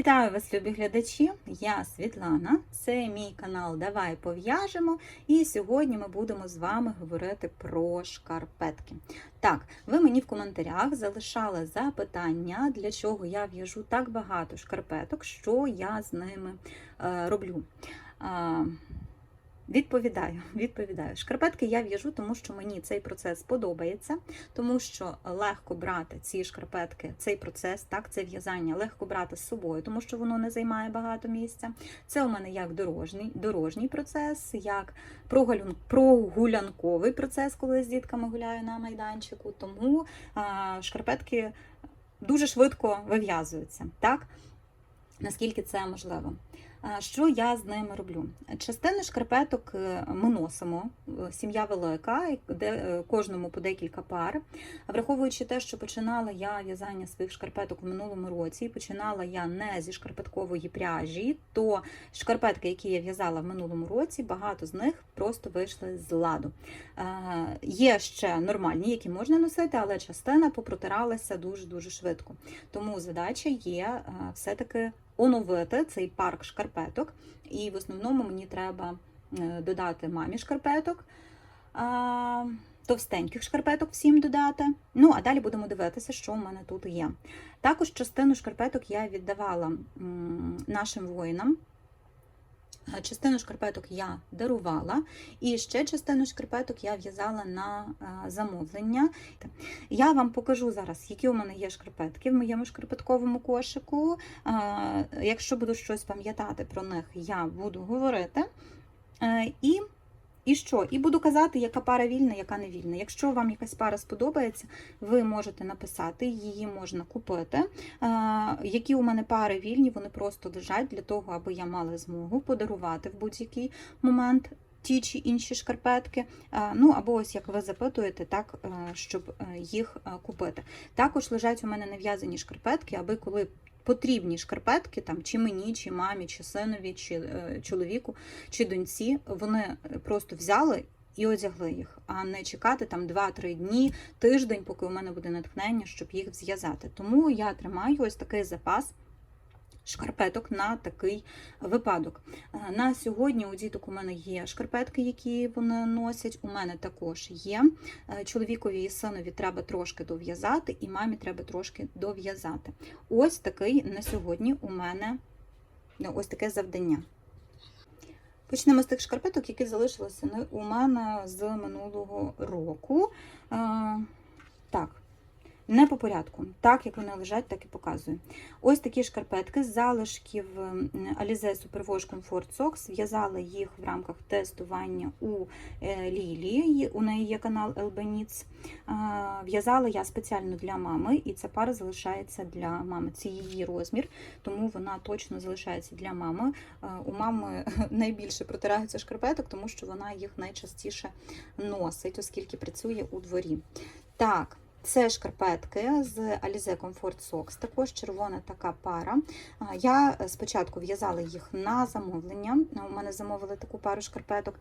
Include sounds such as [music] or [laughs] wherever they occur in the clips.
Вітаю вас, любі глядачі! Я Світлана. Це мій канал Давай пов'яжемо. І сьогодні ми будемо з вами говорити про шкарпетки. Так, ви мені в коментарях залишали запитання, для чого я в'яжу так багато шкарпеток, що я з ними е, роблю. Відповідаю, відповідаю. Шкарпетки я в'яжу, тому що мені цей процес подобається, тому що легко брати ці шкарпетки, цей процес, так, це в'язання легко брати з собою, тому що воно не займає багато місця. Це у мене як дорожній, дорожній процес, як прогулян, прогулянковий процес, коли з дітками гуляю на майданчику. Тому шкарпетки дуже швидко вив'язуються, так? Наскільки це можливо. Що я з ними роблю? Частину шкарпеток е, ми носимо, е, сім'я велика, де е, кожному по декілька пар. Враховуючи те, що починала я в'язання своїх шкарпеток у минулому році, починала я не зі шкарпеткової пряжі, то шкарпетки, які я в'язала в минулому році, багато з них просто вийшли з ладу. Є ще нормальні, які можна носити, але частина попротиралася дуже-дуже швидко. Тому задача є все-таки оновити цей парк шкарпеток. І в основному мені треба е, додати мамі шкарпеток, товстеньких шкарпеток всім додати. Ну, а далі будемо дивитися, що в мене тут є. Також частину шкарпеток я віддавала нашим воїнам. Частину шкарпеток я дарувала, і ще частину шкарпеток я в'язала на замовлення. Я вам покажу зараз, які у мене є шкарпетки в моєму шкарпетковому кошику. Якщо буду щось пам'ятати про них, я буду говорити. Е, і і що? І буду казати, яка пара вільна, яка не вільна. Якщо вам якась пара сподобається, ви можете написати, її можна купити. Які у мене пари вільні, вони просто лежать для того, аби я мала змогу подарувати в будь-який момент. Ті чи інші шкарпетки, ну або ось як ви запитуєте, так щоб е, їх е, купити. Також лежать у мене нав'язані шкарпетки, аби коли потрібні шкарпетки, там, чи мені, чи мамі, чи синові, чи е, чоловіку, чи доньці, вони просто взяли. І одягли їх, а не чекати там 2-3 дні, тиждень, поки у мене буде натхнення, щоб їх зв'язати. Тому я тримаю ось такий запас шкарпеток на такий випадок. Е, на сьогодні у діток у мене є шкарпетки, які вони носять. У мене також є. Е, чоловікові і синові треба трошки дов'язати, і мамі треба трошки дов'язати. Ось такий на сьогодні у мене ну, ось таке завдання. Почнемо з тих шкарпеток, які залишилися у мене з минулого року. Е, так, не по порядку, так як вони лежать, так і показую. Ось такі шкарпетки з залишків Alize Superwash Comfort Socks. В'язала їх в рамках тестування у е, Лілії, у неї є канал Elbenitz. В'язала я спеціально для мами, і ця пара залишається для мами. Це її розмір, тому вона точно залишається для мами. У мами [laughs] найбільше протираються шкарпеток, тому що вона їх найчастіше носить, оскільки працює у дворі. Так. Це шкарпетки з Alize Comfort Socks, також червона така пара. Я спочатку в'язала їх на замовлення. У мене замовили таку пару шкарпеток.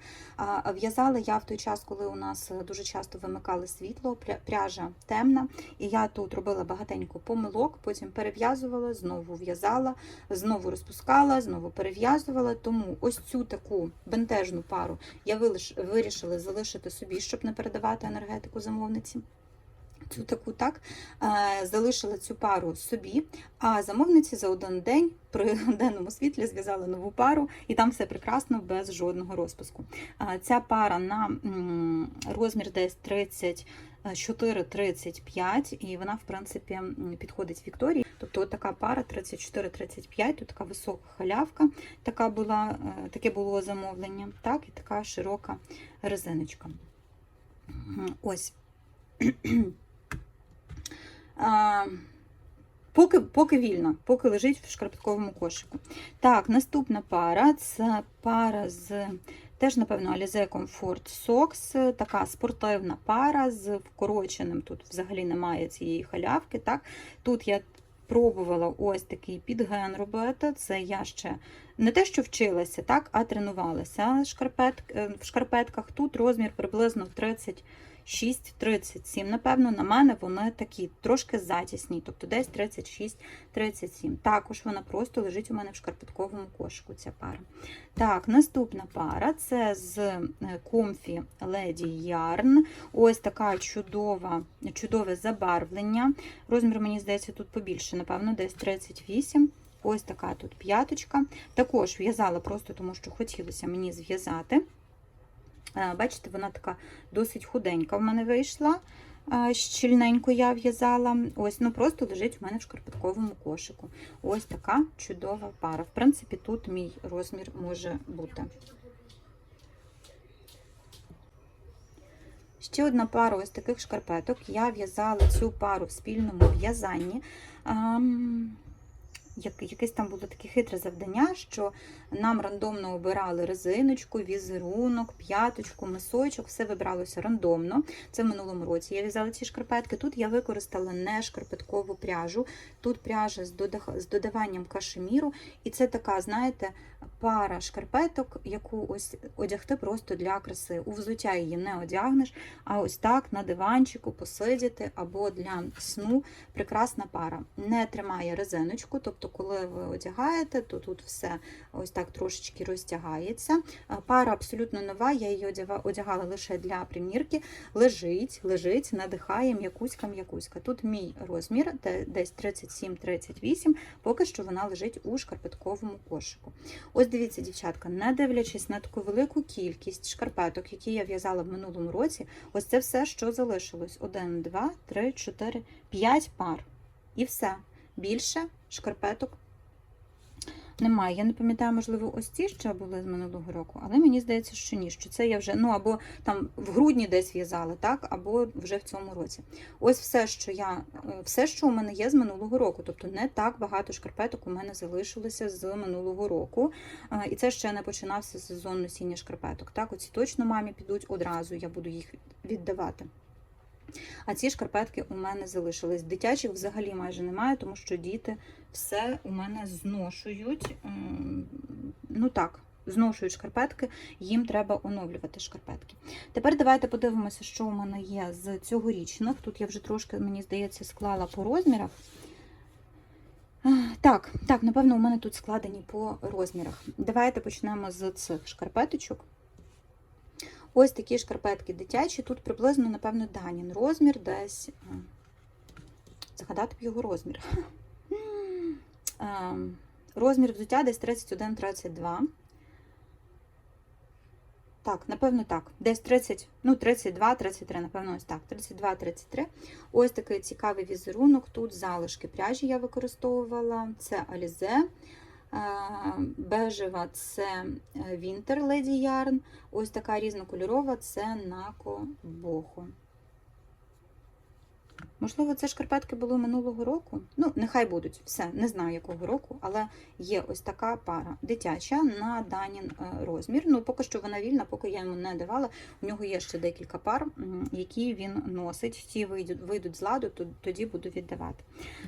В'язала я в той час, коли у нас дуже часто вимикали світло, пряжа темна. І я тут робила багатенько помилок, потім перев'язувала, знову в'язала, знову розпускала, знову перев'язувала. Тому ось цю таку бентежну пару я вирішила залишити собі, щоб не передавати енергетику замовниці цю таку так е, залишила цю пару собі, а замовниці за один день при [laughs] денному світлі зв'язали нову пару, і там все прекрасно без жодного розпуску. Ця пара на розмір десь 34-35, і вона, в принципі, підходить Вікторії. Тобто така пара 34-35, тут така висока халявка, така була, е, таке було замовлення, так, і така широка резиночка. Ось. [clears throat] Поки поки вільно, поки лежить в шкарпетковому кошику. Так, наступна пара це пара з теж, напевно, Alize Comfort Socks, така спортивна пара з вкороченим, тут взагалі немає цієї халявки. Так? Тут я пробувала ось такий підген робити. Це я ще не те, що вчилася, так, а тренувалася шкарпет, е, в шкарпетках. Тут розмір приблизно 30. 36-37. Напевно, на мене вони такі трошки затісні, тобто десь 36-37. Також вона просто лежить у мене в шкарпетковому кошику. Ця пара. Так, наступна пара це з Comfy Lady Yarn. Ось така чудова, чудове забарвлення. Розмір, мені здається, тут побільше, напевно, десь 38. Ось така тут п'яточка. Також в'язала просто тому, що хотілося мені зв'язати. Е, Бачите, вона така досить худенька в мене вийшла. Е, Щільненько я в'язала. Ось, ну просто лежить у мене в шкарпетковому кошику. Ось така чудова пара. В принципі, тут мій розмір може бути. Ще одна пара ось таких шкарпеток. Я в'язала цю пару в спільному в'язанні. Якесь там було таке хитре завдання, що нам рандомно обирали резиночку, візерунок, п'яточку, мисочок, все вибралося рандомно. Це в минулому році я в'язала ці шкарпетки. Тут я використала не шкарпеткову пряжу, тут пряжа з додаванням кашеміру. І це така, знаєте, пара шкарпеток, яку ось одягти просто для краси. У взуття її не одягнеш, а ось так на диванчику посидіти або для сну. Прекрасна пара. Не тримає резиночку, тобто, коли ви одягаєте, то тут все ось так трошечки розтягається. Пара абсолютно нова, я її одягала лише для примірки. Лежить, лежить, надихає м'якуська м'якуська. Тут мій розмір, десь 37-38, поки що вона лежить у шкарпетковому кошику. Ось дивіться, дівчатка, не дивлячись на таку велику кількість шкарпеток, які я в'язала в минулому році, ось це все, що залишилось: 1, 2, 3, 4, 5 пар. І все. Більше шкарпеток немає. Я не пам'ятаю, можливо, ось ці ще були з минулого року, але мені здається, що ні, що це я вже, ну або там в грудні десь в'язала, так, або вже в цьому році. Ось все, що я, е, все, що у мене є з минулого року. Тобто не так багато шкарпеток у мене залишилося з минулого року. І це ще не починався сезон носіння шкарпеток. Так, оці точно мамі підуть одразу, я буду їх віддавати. А ці шкарпетки у мене залишились. Дитячих взагалі майже немає, тому що діти все у мене зношують. Ну так, зношують шкарпетки, їм треба оновлювати шкарпетки. Тепер давайте подивимося, що у мене є з цьогорічних. Тут я вже трошки, мені здається, склала по розмірах. Так, так, напевно, у мене тут складені по розмірах. Давайте почнемо з цих шкарпеточок. Ось такі шкарпетки дитячі. Тут приблизно, напевно, Данін розмір десь. а, Згадати б його розмір. [laughs] Розмір взуття десь 31-32. Так, напевно, так. Десь 30, ну, 32-33, напевно, ось так. 32-33. Ось такий цікавий візерунок. Тут залишки пряжі я використовувала. Це Alize. Е, Бежева це Winter Lady Yarn. Ось така різнокольорова це Нако Бохо. Можливо, це шкарпетки були минулого року. Ну, нехай будуть. Все, не знаю якого року, але є ось така пара дитяча на Данін е, розмір. Ну, поки що вона вільна, поки я йому не давала. У нього є ще декілька пар, які він носить. Ті вийдуть, вийдуть з ладу, то тоді буду віддавати.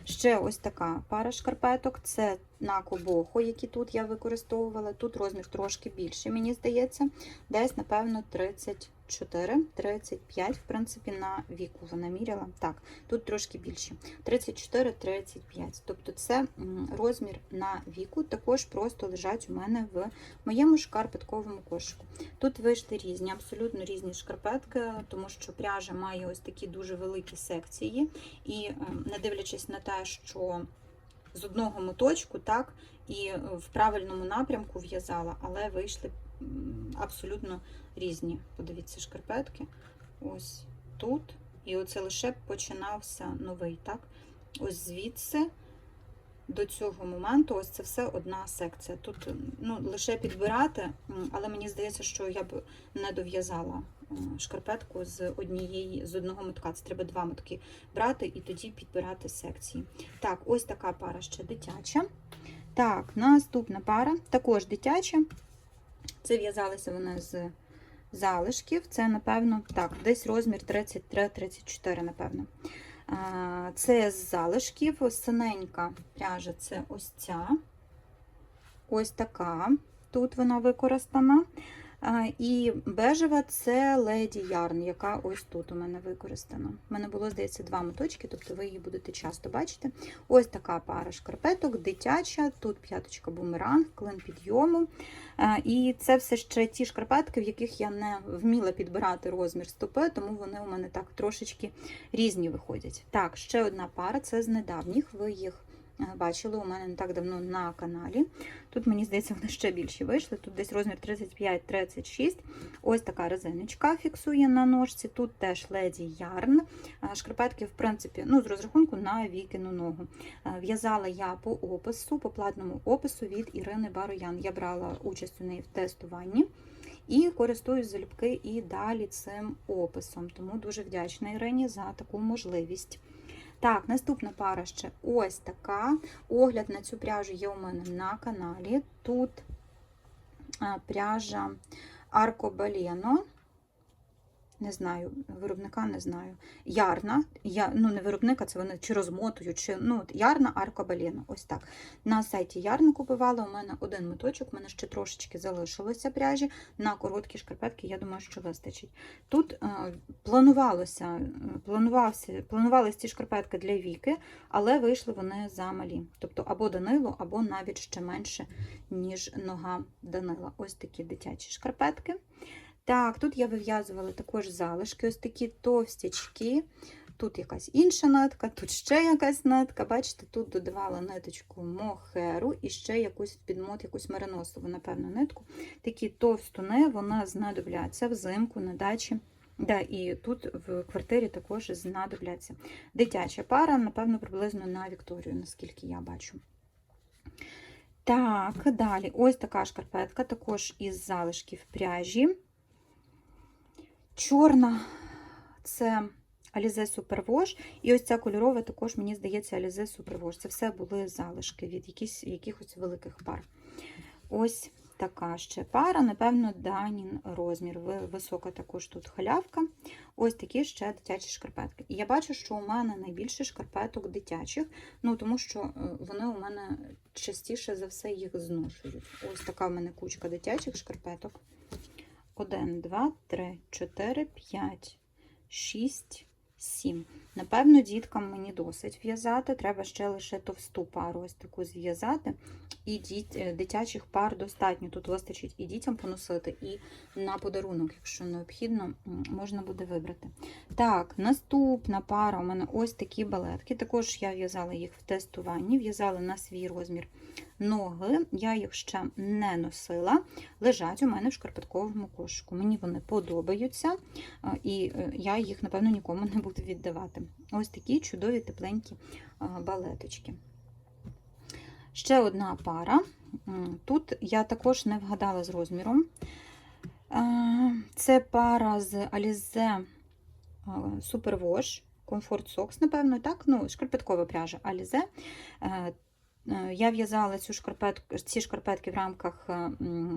Ще ось така пара шкарпеток. Це на кобохо, які тут я використовувала. Тут розмір трошки більший, мені здається. Десь, напевно, 34-35, в принципі, на віку вона міряла. Так, тут трошки більше. 34-35. Тобто це розмір на віку, також просто лежать у мене в моєму шкарпетковому кошику. Тут вийшли різні, абсолютно різні шкарпетки, тому що пряжа має ось такі дуже великі секції. І е, не дивлячись на те, що з одного моточку, так, і в правильному напрямку в'язала, але вийшли абсолютно різні. Подивіться, шкарпетки. Ось тут. І оце лише починався новий, так? Ось звідси до цього моменту, ось це все одна секція. Тут ну, лише підбирати, але мені здається, що я б не дов'язала шкарпетку з однієї, з одного мотка. Це треба два мотки брати і тоді підбирати секції. Так, ось така пара ще дитяча. Так, наступна пара, також дитяча. Це в'язалися вони з залишків. Це, напевно, так, десь розмір 33-34, напевно. Це з залишків. Синенька пряжа це ось ця. Ось така. Тут вона використана. І бежева це леді ярн, яка ось тут у мене використана. У мене було, здається, два моточки, тобто ви її будете часто бачити. Ось така пара шкарпеток, дитяча, тут п'яточка бумеранг, клин підйому. І це все ще ті шкарпетки, в яких я не вміла підбирати розмір стопи, тому вони у мене так трошечки різні виходять. Так, ще одна пара це з недавніх. Ви їх бачили у мене не так давно на каналі. Тут, мені здається, вони ще більші вийшли. Тут десь розмір 35-36. Ось така резиночка фіксує на ножці. Тут теж леді ярн. Е, Шкарпетки, в принципі, ну, з розрахунку на вікину ногу. Е, В'язала я по опису, по платному опису від Ірини Бароян. Я брала участь у неї в тестуванні. І користуюсь залюбки і далі цим описом. Тому дуже вдячна Ірині за таку можливість. Так, наступна пара ще ось така. Огляд на цю пряжу є у мене на каналі. Тут пряжа пряжа Arcobaleno. Не знаю, виробника не знаю. Ярна, я, ну не виробника, це вони чи розмотують, чи ну, от ярна аркобаліна. Ось так. На сайті Ярна купувала. У мене один меточок, у мене ще трошечки залишилося пряжі. На короткі шкарпетки, я думаю, що вистачить. Тут е, планувалося, планувався, планувалися ці шкарпетки для віки, але вийшли вони замалі. Тобто або Данило, або навіть ще менше, ніж нога Данила. Ось такі дитячі шкарпетки. Так, тут я вив'язувала також залишки, ось такі товстячки. Тут якась інша нитка, тут ще якась нитка. Бачите, тут додавала ниточку мохеру і ще якусь підмот, якусь мериносову, напевно, нитку. Такі товстуни, вона знадобляться взимку на дачі. Да, і тут в квартирі також знадобляться. Дитяча пара, напевно, приблизно на Вікторію, наскільки я бачу. Так, далі. Ось така шкарпетка, також із залишків пряжі. Чорна це Alize Superwash. І ось ця кольорова також, мені здається, Alize Superwash. Це все були залишки від якісь, якихось великих пар. Ось така ще пара, напевно, данін розмір. Висока також тут халявка. Ось такі ще дитячі шкарпетки. І я бачу, що у мене найбільше шкарпеток дитячих, ну тому що е, вони у мене частіше за все їх зношують. Ось така в мене кучка дитячих шкарпеток. 1, 2, 3, 4, 5, 6, 7. Напевно, діткам мені досить в'язати. Треба ще лише товсту пару ось таку зв'язати. І е, дитячих пар достатньо. Тут вистачить і дітям поносити, і на подарунок, якщо необхідно, можна буде вибрати. Так, наступна пара у мене ось такі балетки. Також я в'язала їх в тестуванні, в'язала на свій розмір ноги. Я їх ще не носила. Лежать у мене в шкарпетковому кошику. Мені вони подобаються, і е, я їх, напевно, нікому не буду віддавати. Ось такі чудові тепленькі балеточки. Ще одна пара. Тут я також не вгадала з розміром. Це пара з Alize Superwash Comfort Socks, напевно, так? Ну, шкарпеткова пряжа Alize. Е, Я в'язала цю шкарпетку, ці шкарпетки в рамках е,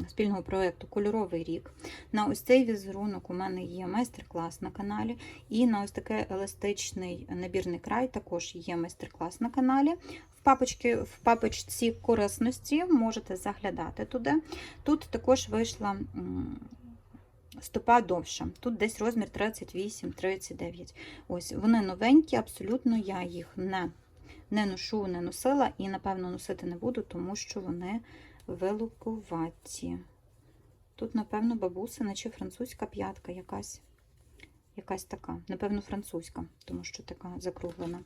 спільного проєкту Кольоровий рік. На ось цей візерунок у мене є майстер-клас на каналі, і на ось такий еластичний набірний край також є майстер-клас на каналі. В папочці, в папочці корисності можете заглядати туди. Тут також вийшла стопа довша. Тут десь розмір 38-39. Ось вони новенькі, абсолютно я їх не не ношу, не носила і, напевно, носити не буду, тому що вони великуваті. Тут, напевно, бабусина чи французька п'ятка якась. Якась така, напевно, французька, тому що така закруглена.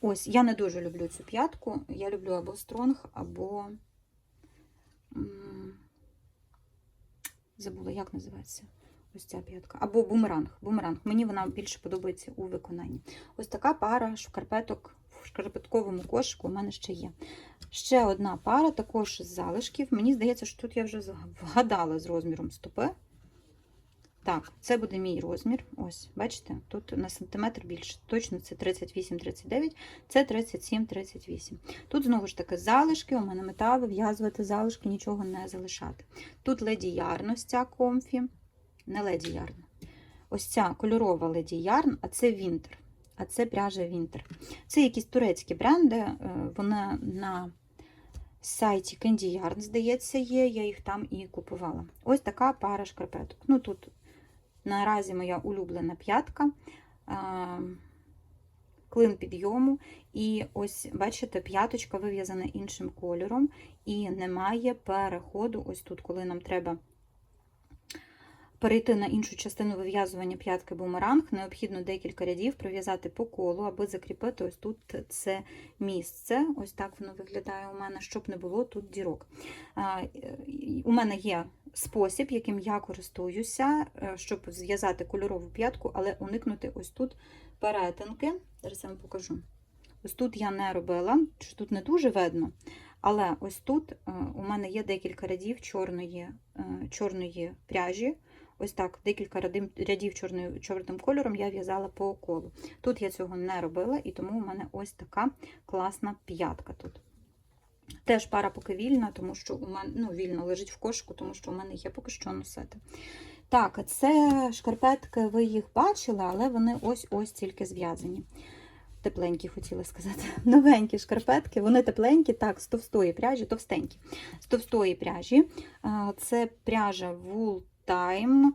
Ось, я не дуже люблю цю п'ятку. Я люблю або стронг, або. Забула, як називається. Ось ця п'ятка. Або бумеранг. Бумеранг. Мені вона більше подобається у виконанні. Ось така пара шкарпеток в шкарпетковому кошику у мене ще є. Ще одна пара, також з залишків. Мені здається, що тут я вже вгадала з розміром стопи. Так, це буде мій розмір. Ось, бачите, тут на сантиметр більше. Точно це 38-39, це 37-38. Тут знову ж таки залишки, у мене мета вив'язувати залишки, нічого не залишати. Тут леді ярн, ось ця комфі, не леді ярн. Ось ця кольорова леді ярн, а це Вінтер. А це пряжа Вінтер. Це якісь турецькі бренди, е, вони на сайті Candy Yarn, здається, є, я їх там і купувала. Ось така пара шкарпеток. Ну, тут наразі моя улюблена п'ятка, а, клин підйому. І ось, бачите, п'яточка вив'язана іншим кольором, і немає переходу. Ось тут, коли нам треба перейти на іншу частину вив'язування п'ятки бумеранг, необхідно декілька рядів пров'язати по колу, аби закріпити ось тут це місце. Ось так воно виглядає у мене, щоб не було тут дірок. У мене є спосіб, яким я користуюся, е, щоб зв'язати кольорову п'ятку, але уникнути ось тут перетинки. Зараз я вам покажу. Ось тут я не робила, тут не дуже видно. Але ось тут е, у мене є декілька рядів чорної, е, чорної пряжі. Ось так, декілька рядів, чорною, чорним кольором я в'язала по колу. Тут я цього не робила, і тому у мене ось така класна п'ятка тут. Теж пара поки вільна, тому що у мене ну, вільно лежить в кошику, тому що у мене є поки що носити. Так, це шкарпетки, ви їх бачили, але вони ось-ось тільки зв'язані. Тепленькі, хотіла сказати. [laughs] Новенькі шкарпетки, вони тепленькі, так, з товстої пряжі, товстенькі. З товстої пряжі. Це пряжа Wool Time.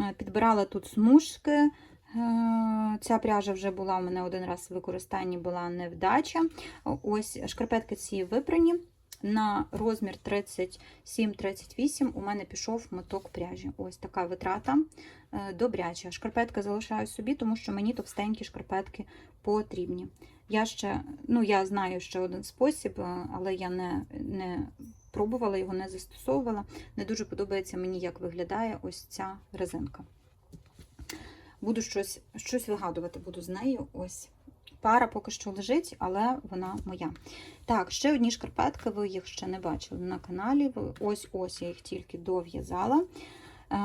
Е, Підбирала тут смужки. Е, Ця пряжа вже була у мене один раз в використанні, була невдача. Ось шкарпетки ці випрані. На розмір 37-38 у мене пішов моток пряжі. Ось така витрата е, добряча. Шкарпетки залишаю собі, тому що мені товстенькі шкарпетки потрібні. Я ще, ну я знаю ще один спосіб, е, але я не, не пробувала його, не застосовувала. Не дуже подобається мені, як виглядає ось ця резинка. Буду щось, щось вигадувати буду з нею. Ось. Пара поки що лежить, але вона моя. Так, ще одні шкарпетки, ви їх ще не бачили на каналі. Ось-ось я їх тільки дов'язала. Е,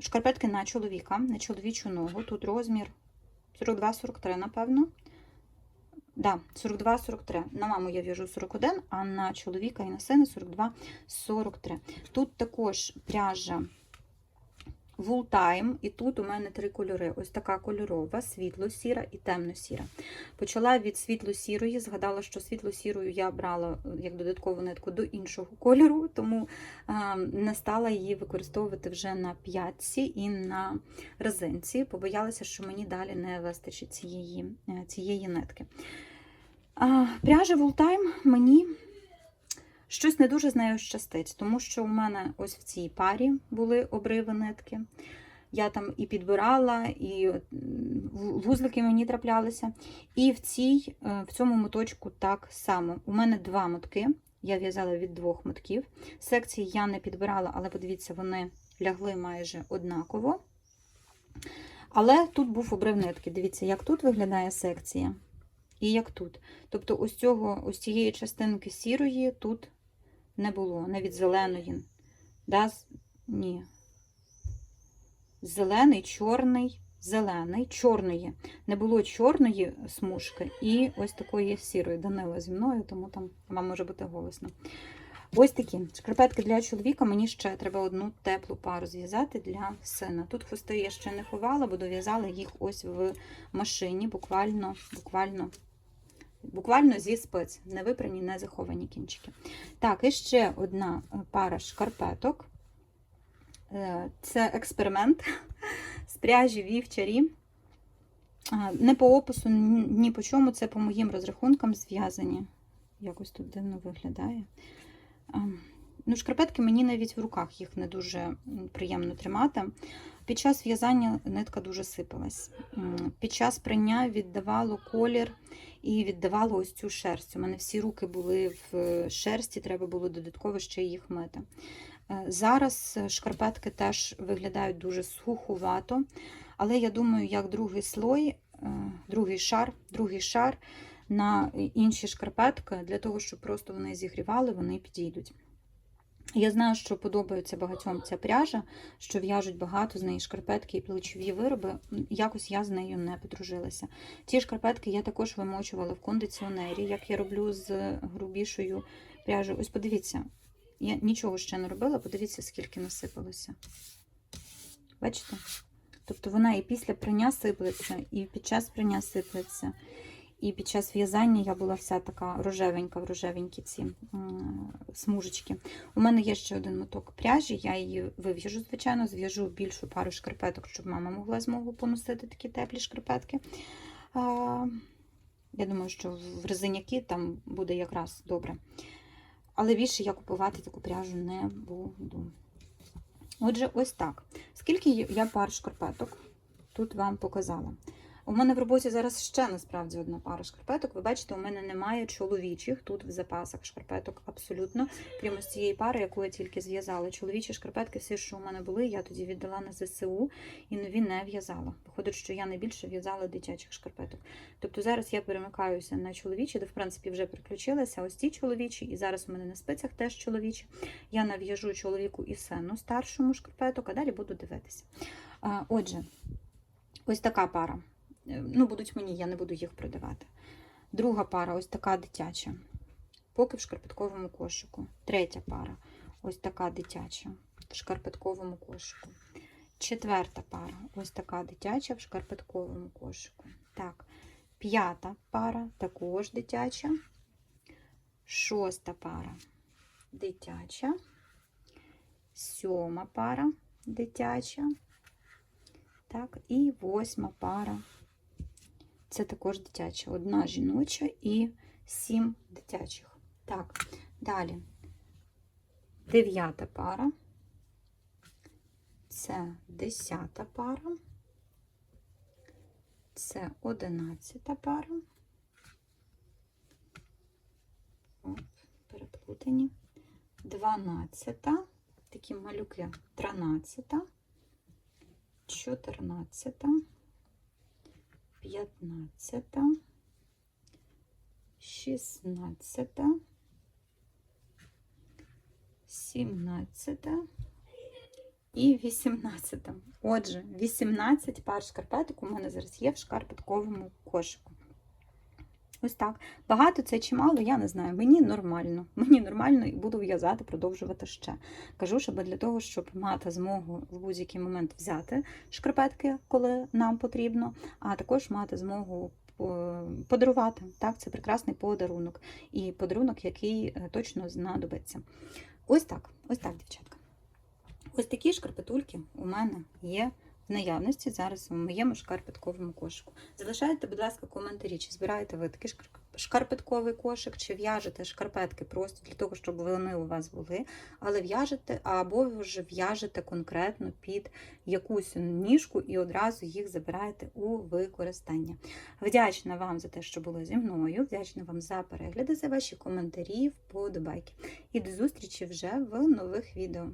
Шкарпетки на чоловіка, на чоловічу ногу. Тут розмір 42-43, напевно. Да, 42-43. На маму я в'яжу 41, а на чоловіка і на сина 42-43. Тут також пряжа Wool Time, і тут у мене три кольори. Ось така кольорова, світло-сіра і темно-сіра. Почала від світло-сірої, згадала, що світло-сірою я брала е, як додаткову нитку до іншого кольору, тому не стала її використовувати вже на п'ятці і на резинці. Побоялася, що мені далі не вистачить цієї, е, цієї нитки. Пряжа Wool Time мені щось не дуже з нею щастить, тому що у мене ось в цій парі були обриви нитки. Я там і підбирала, і вузлики мені траплялися. І в цій, е, в цьому моточку так само. У мене два мотки. Я в'язала від двох мотків. Секції я не підбирала, але подивіться, вони лягли майже однаково. Але тут був обрив нитки. Дивіться, як тут виглядає секція, і як тут. Тобто, ось цього, ось цієї частинки сірої тут не було, навіть зеленої. Да? Ні. Зелений, чорний, зелений, чорної. Не було чорної смужки і ось такої сірої. Данила зі мною, тому там вам може бути голосно. Ось такі шкарпетки для чоловіка. Мені ще треба одну теплу пару зв'язати для сина. Тут хвости я ще не ховала, бо дов'язала їх ось в машині, буквально, буквально, буквально зі спиць. Не випрані, не заховані кінчики. Так, і ще одна е, пара шкарпеток. Е, Це експеримент з пряжі вівчарі. Не по опису, ні по чому, це по моїм розрахункам зв'язані. Якось тут дивно виглядає. Ну, шкарпетки мені навіть в руках їх не дуже приємно тримати. Під час в'язання нитка дуже сипалась. Під час прання віддавало колір і віддавало ось цю шерсть. У мене всі руки були в е, шерсті, треба було додатково ще їх мити. Е, Зараз е, шкарпетки теж виглядають дуже сухувато, але я думаю, як другий слой, другий шар, другий шар на інші шкарпетки, для того, щоб просто вони зігрівали, вони підійдуть. Я знаю, що подобається багатьом ця пряжа, що в'яжуть багато з неї шкарпетки і плечові вироби. Якось я з нею не подружилася. Ці шкарпетки я також вимочувала в кондиціонері, як я роблю з грубішою пряжею. Ось подивіться, я нічого ще не робила, подивіться, скільки насипалося. Бачите? Тобто вона і після прання сиплеться, і під час прання сиплеться. І під час в'язання я була вся така рожевенька, в рожевенькі ці смужечки. У мене є ще один моток пряжі, я її вив'яжу, звичайно, зв'яжу більшу пару шкарпеток, щоб мама могла змогу поносити такі теплі шкарпетки. Я думаю, що в резиняки там буде якраз добре. Але більше я купувати таку пряжу не буду. Отже, ось так. Скільки я пар шкарпеток тут вам показала. У мене в роботі зараз ще насправді одна пара шкарпеток. Ви бачите, у мене немає чоловічих тут в запасах шкарпеток абсолютно. Крім ось цієї пари, яку я тільки зв'язала. Чоловічі шкарпетки, всі, що у мене були, я тоді віддала на ЗСУ і нові не в'язала. Виходить, що я найбільше в'язала дитячих шкарпеток. Тобто зараз я перемикаюся на чоловічі, де в принципі вже приключилася. Ось ці чоловічі, і зараз у мене на спицях теж чоловічі. Я нав'яжу чоловіку і сену старшому шкарпеток, а далі буду дивитися. Отже, ось така пара. Ну, будуть мені, я не буду їх продавати. Друга пара, ось така дитяча. Поки в шкарпетковому кошику. Третя пара, ось така дитяча в шкарпетковому кошику. Четверта пара, ось така дитяча в шкарпетковому кошику. Так, п'ята пара, також дитяча. Шоста пара дитяча. Сьома пара дитяча. Так, і восьма пара. Це також дитяча. Одна жіноча і сім дитячих. Так, далі. Дев'ята пара. Це десята пара. Це одинадцята пара. Оп, переплутані. Дванадцята. Такі малюки. Тринадцята. Чотирнадцята. П'ятнадцята. Шістнадцята. Сімнадцята. І 18. Отже, 18 пар шкарпеток у мене зараз є в шкарпетковому кошику. Ось так. Багато це чи мало, я не знаю. Мені нормально. [laughs] Мені нормально і буду в'язати, продовжувати ще. Кажу, щоб для того, щоб мати змогу в будь-який момент взяти шкарпетки, коли нам потрібно, а також мати змогу е, подарувати. Так, це прекрасний подарунок. І подарунок, який е, точно знадобиться. Ось так, ось так, дівчатка. Ось такі шкарпетульки у мене є в наявності зараз у моєму шкарпетковому кошику. Залишайте, будь ласка, коментарі, чи збираєте ви такий шкарпетковий кошик, чи в'яжете шкарпетки просто для того, щоб вони у вас були, але в'яжете або ви вже в'яжете конкретно під якусь ніжку і одразу їх забираєте у використання. Вдячна вам за те, що були зі мною. Вдячна вам за перегляди, за ваші коментарі, вподобайки. І до зустрічі вже в нових відео.